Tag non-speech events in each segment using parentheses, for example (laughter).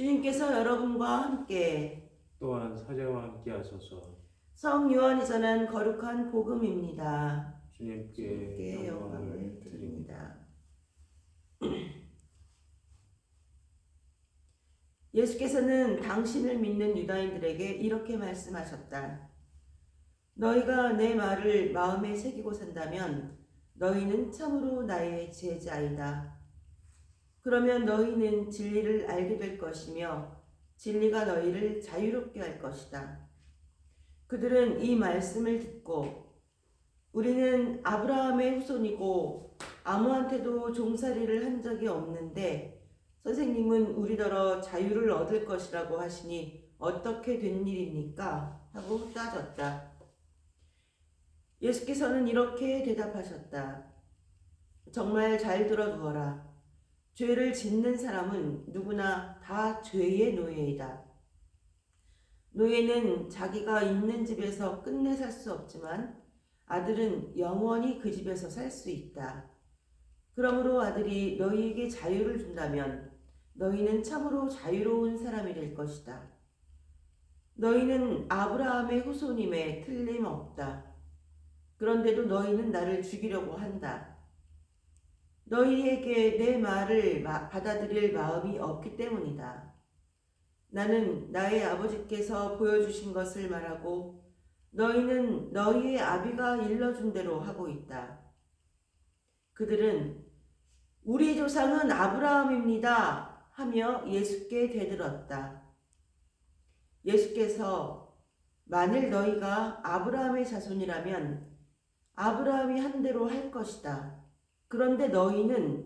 주님께서 여러분과 함께 또한 사제와 함께 하소서 성 요한이 전한 거룩한 복음입니다. 주님께 영광을. 드립니다. (clears throat) 예수께서는 당신을 믿는 유다인들에게 이렇게 말씀하셨다. 너희가 내 말을 마음에 새기고 산다면 너희는 참으로 나의 제자이다. 그러면 너희는 진리를 알게 될 것이며 진리가 너희를 자유롭게 할 것이다. 그들은 이 말씀을 듣고 우리는 아브라함의 후손이고 아무한테도 종살이를 한 적이 없는데 선생님은 우리더러 자유를 얻을 것이라고 하시니 어떻게 된 일입니까? 하고 따졌다. 예수께서는 이렇게 대답하셨다. 정말 잘 들어 두어라. 죄를 짓는 사람은 누구나 다 죄의 노예이다. 노예는 자기가 있는 집에서 끝내 살 수 없지만 아들은 영원히 그 집에서 살 수 있다. 그러므로 아들이 너희에게 자유를 준다면 너희는 참으로 자유로운 사람이 될 것이다. 너희는 아브라함의 후손임에 틀림없다. 그런데도 너희는 나를 죽이려고 한다. 너희에게 내 말을 받아들일 마음이 없기 때문이다. 나는 나의 아버지께서 보여주신 것을 말하고 너희는 너희의 아비가 일러준 대로 하고 있다. 그들은 우리 조상은 아브라함입니다 하며 예수께 대들었다. 예수께서 만일 너희가 아브라함의 자손이라면 아브라함이 한 대로 할 것이다. 그런데 너희는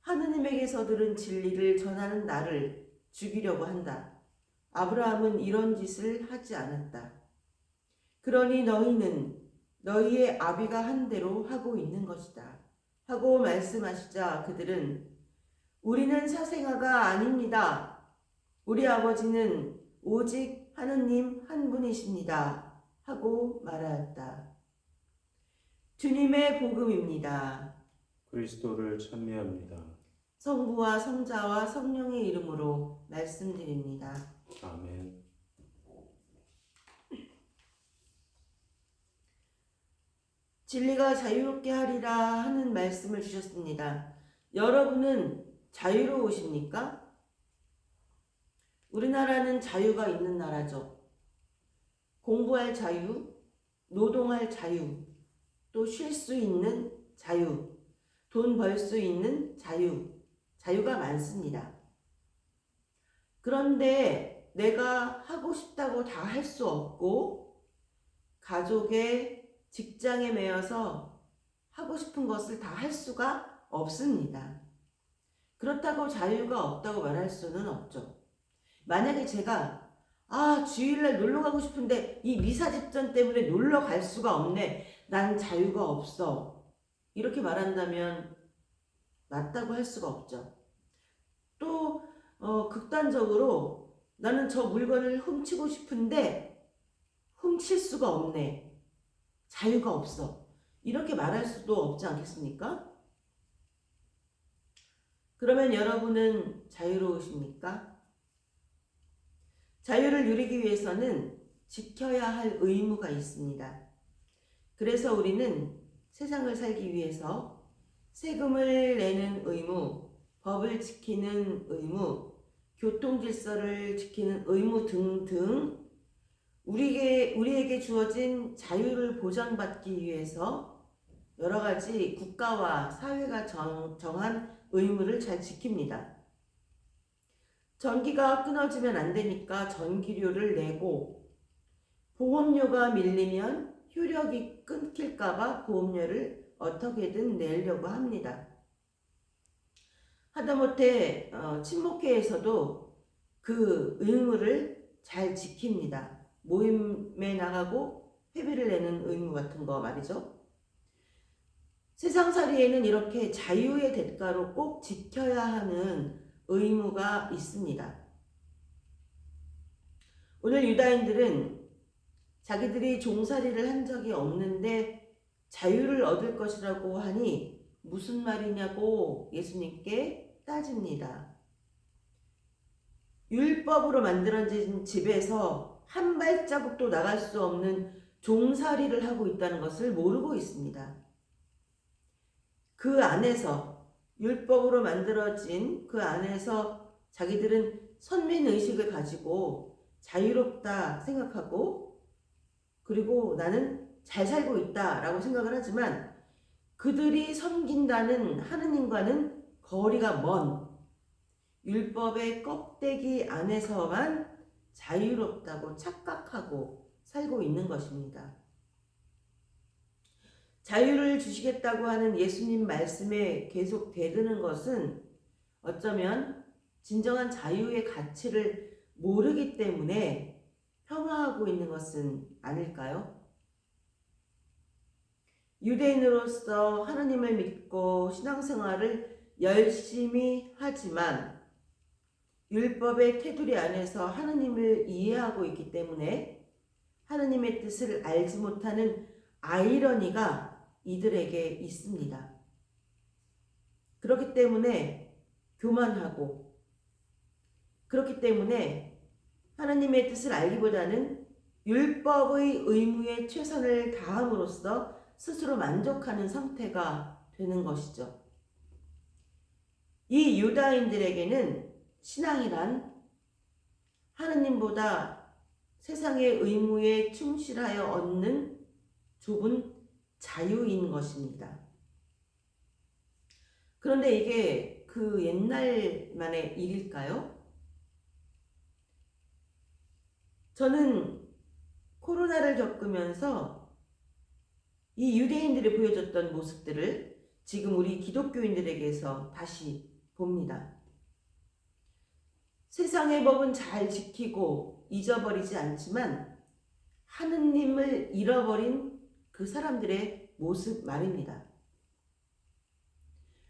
하느님에게서 들은 진리를 전하는 나를 죽이려고 한다. 아브라함은 이런 짓을 하지 않았다. 그러니 너희는 너희의 아비가 한 대로 하고 있는 것이다. 하고 말씀하시자 그들은 우리는 사생아가 아닙니다. 우리 아버지는 오직 하느님 한 분이십니다. 하고 말하였다. 주님의 복음입니다. 그리스도를 찬미합니다. 성부와 성자와 성령의 이름으로 말씀드립니다. 아멘. 진리가 자유롭게 하리라 하는 말씀을 주셨습니다. 여러분은 자유로우십니까? 우리나라는 자유가 있는 나라죠. 공부할 자유, 노동할 자유, 또 쉴 수 있는 자유, 돈 벌 수 있는 자유, 자유가 많습니다. 그런데 내가 하고 싶다고 다 할 수 없고, 가족의 직장에 매여서 하고 싶은 것을 다 할 수가 없습니다. 그렇다고 자유가 없다고 말할 수는 없죠. 만약에 제가 아 주일날 놀러 가고 싶은데 이 미사 집전 때문에 놀러 갈 수가 없네. 난 자유가 없어. 이렇게 말한다면 맞다고 할 수가 없죠. 또 어, 극단적으로 나는 저 물건을 훔치고 싶은데 훔칠 수가 없네. 자유가 없어. 이렇게 말할 수도 없지 않겠습니까? 그러면 여러분은 자유로우십니까? 자유를 누리기 위해서는 지켜야 할 의무가 있습니다. 그래서 우리는 세상을 살기 위해서 세금을 내는 의무, 법을 지키는 의무, 교통 질서를 지키는 의무 등등 우리에게, 우리에게 주어진 자유를 보장받기 위해서 여러 가지 국가와 사회가 정, 정한 의무를 잘 지킵니다. 전기가 끊어지면 안 되니까 전기료를 내고 보험료가 밀리면 효력이 끊길까봐 보험료를 어떻게든 내려고 합니다. 하다못해 어, 친목회에서도 그 의무를 잘 지킵니다. 모임에 나가고 회비를 내는 의무 같은 거 말이죠. 세상살이에는 이렇게 자유의 대가로 꼭 지켜야 하는 의무가 있습니다. 오늘 유다인들은 자기들이 종살이를 한 적이 없는데 자유를 얻을 것이라고 하니 무슨 말이냐고 예수님께 따집니다. 율법으로 만들어진 집에서 한 발자국도 나갈 수 없는 종살이를 하고 있다는 것을 모르고 있습니다. 그 안에서 율법으로 만들어진 그 안에서 자기들은 선민 의식을 가지고 자유롭다 생각하고 그리고 나는 잘 살고 있다라고 생각을 하지만 그들이 섬긴다는 하느님과는 거리가 먼 율법의 껍데기 안에서만 자유롭다고 착각하고 살고 있는 것입니다. 자유를 주시겠다고 하는 예수님 말씀에 계속 대드는 것은 어쩌면 진정한 자유의 가치를 모르기 때문에 폄하하고 있는 것은 아닐까요? 유대인으로서 하나님을 믿고 신앙생활을 열심히 하지만 율법의 테두리 안에서 하나님을 이해하고 있기 때문에 하나님의 뜻을 알지 못하는 아이러니가 이들에게 있습니다. 그렇기 때문에 교만하고 그렇기 때문에 하나님의 뜻을 알기보다는 율법의 의무에 최선을 다함으로써 스스로 만족하는 상태가 되는 것이죠. 이 유다인들에게는 신앙이란 하느님보다 세상의 의무에 충실하여 얻는 좁은 자유인 것입니다. 그런데 이게 그 옛날만의 일일까요? 저는 코로나를 겪으면서 이 유대인들이 보여줬던 모습들을 지금 우리 기독교인들에게서 다시 봅니다. 세상의 법은 잘 지키고 잊어버리지 않지만 하느님을 잃어버린 그 사람들의 모습 말입니다.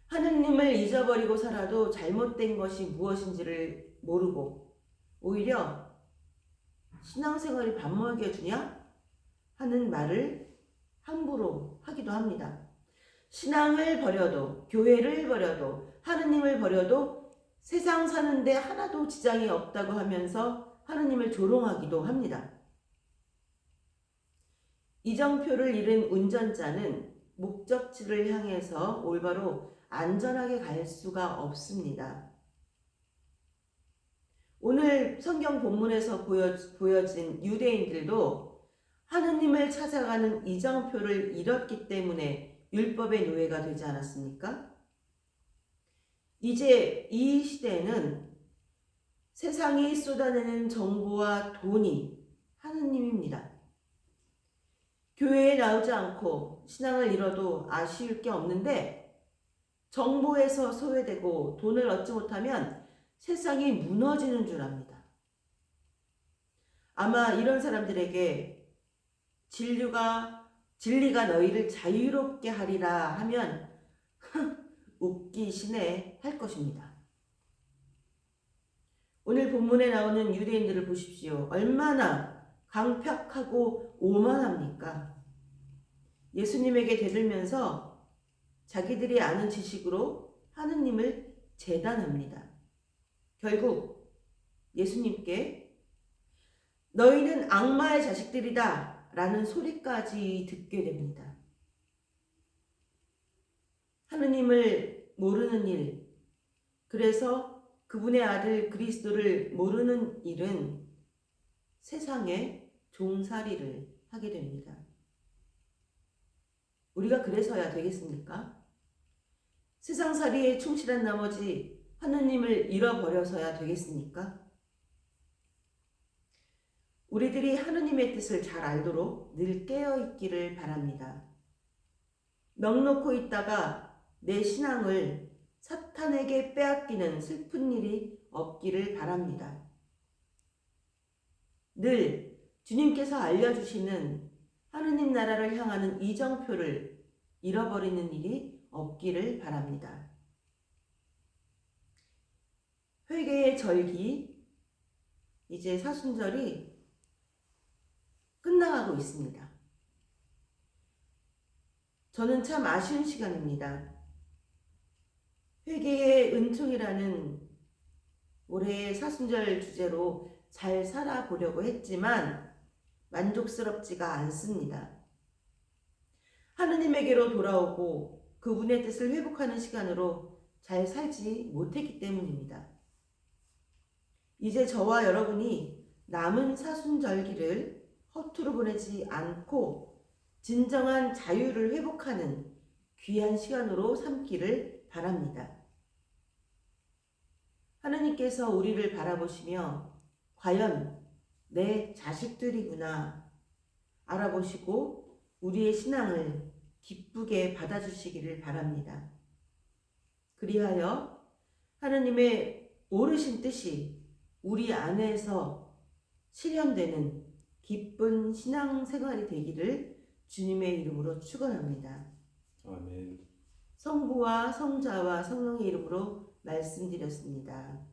하느님을 잊어버리고 살아도 잘못된 것이 무엇인지를 모르고 오히려 신앙생활이 밥 먹여 주냐 하는 말을 함부로 하기도 합니다. 신앙을 버려도 교회를 버려도 하느님을 버려도 세상 사는데 하나도 지장이 없다고 하면서 하느님을 조롱하기도 합니다. 이정표를 잃은 운전자는 목적지를 향해서 올바로 안전하게 갈 수가 없습니다. 오늘 성경 본문에서 보여, 보여진 유대인들도 하느님을 찾아가는 이정표를 잃었기 때문에 율법의 노예가 되지 않았습니까? 이제 이 시대에는 세상이 쏟아내는 정보와 돈이 하느님입니다. 교회에 나오지 않고 신앙을 잃어도 아쉬울 게 없는데 정보에서 소외되고 돈을 얻지 못하면 세상이 무너지는 줄 압니다. 아마 이런 사람들에게 진리가 진리가 너희를 자유롭게 하리라 하면 웃기시네 할 것입니다. 오늘 본문에 나오는 유대인들을 보십시오. 얼마나 강팍하고 오만합니까? 예수님에게 대들면서 자기들이 아는 지식으로 하느님을 재단합니다. 결국 예수님께 너희는 악마의 자식들이다 라는 소리까지 듣게 됩니다. 하느님을 모르는 일, 그래서 그분의 아들 그리스도를 모르는 일은 세상의 종살이를 하게 됩니다. 우리가 그래서야 되겠습니까? 세상살이에 충실한 나머지 하느님을 잃어버려서야 되겠습니까? 우리들이 하느님의 뜻을 잘 알도록 늘 깨어 있기를 바랍니다. 넉놓고 있다가 내 신앙을 사탄에게 빼앗기는 슬픈 일이 없기를 바랍니다. 늘 주님께서 알려주시는 하느님 나라를 향하는 이정표를 잃어버리는 일이 없기를 바랍니다. 회개의 절기, 이제 사순절이 끝나가고 있습니다. 저는 참 아쉬운 시간입니다. 회개의 은총이라는 올해의 사순절 주제로 잘 살아보려고 했지만 만족스럽지가 않습니다. 하느님에게로 돌아오고 그분의 뜻을 회복하는 시간으로 잘 살지 못했기 때문입니다. 이제 저와 여러분이 남은 사순절기를 허투루 보내지 않고 진정한 자유를 회복하는 귀한 시간으로 삼기를 바랍니다. 하느님께서 우리를 바라보시며 과연 내 자식들이구나 알아보시고 우리의 신앙을 기쁘게 받아주시기를 바랍니다. 그리하여 하느님의 오르신 뜻이 우리 안에서 실현되는 기쁜 신앙 생활이 되기를 주님의 이름으로 축원합니다. 아멘. 성부와 성자와 성령의 이름으로 말씀드렸습니다.